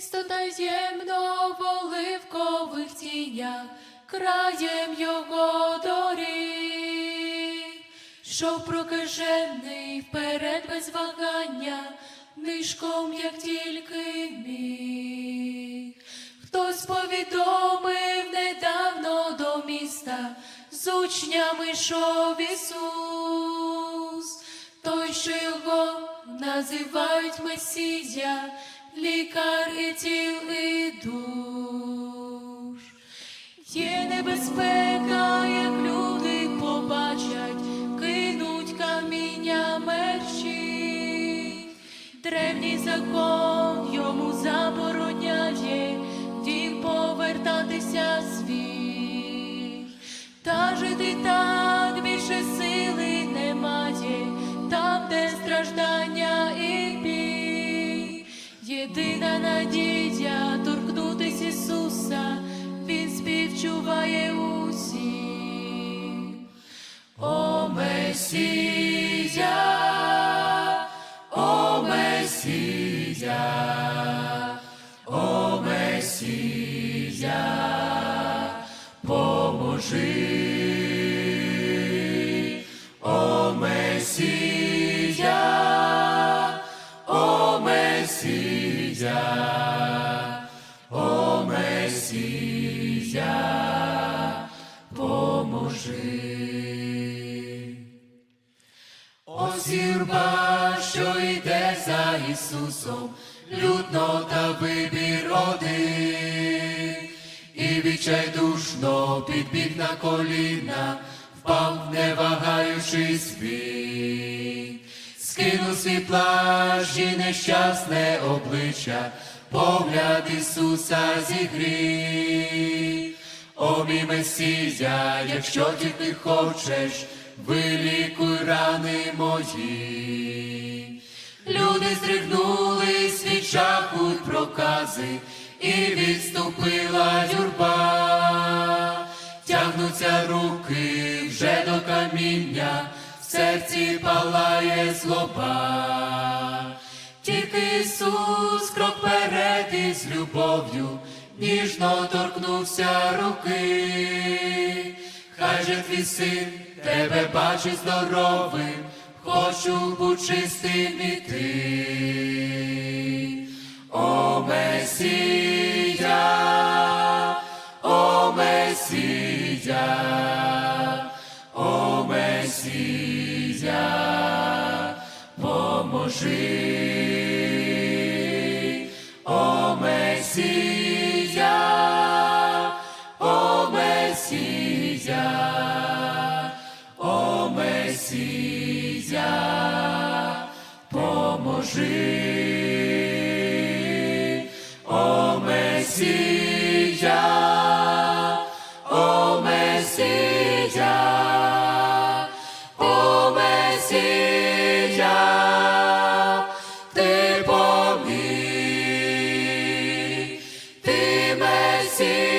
Місто таємно в оливкових тінях, краєм його доріг, що прокажений вперед без вагання, нишком, як тільки міг. Хтось повідомив недавно до міста, з учнями йшов Ісус, той, що його називають Месія, лікар і тіл душ. Є небезпека, як люди побачать, кинуть каміння мерчі. Древній закон йому забороняє дім повертатися свій. Та жити так надія торкнутись Ісуса, Він співчуває усіх. О Месія, о Месія, Месія, о Месія, поможи. Ось юрба, що йде за Ісусом, людно та вибір один, і відчайдушно підбіг на коліна, впав, не вагаючись він, скинув свій плащ нещасне обличчя, погляд Ісуса зігрів. О, мій Месія, якщо тільки хочеш, вилікуй рани мої. Люди здригнулись від жаху прокази, і відступила юрба. Тягнуться руки вже до каміння, палає злоба. Тільки Ісус крок вперед із любов'ю, ніжно торкнувся руки. Хай же твій син тебе бачить здоровим, хочу бути чистим і ти. О Месія, поможи, о Месія, о Месія, о Месія, поможи, о Месія, поміг, ти Месія.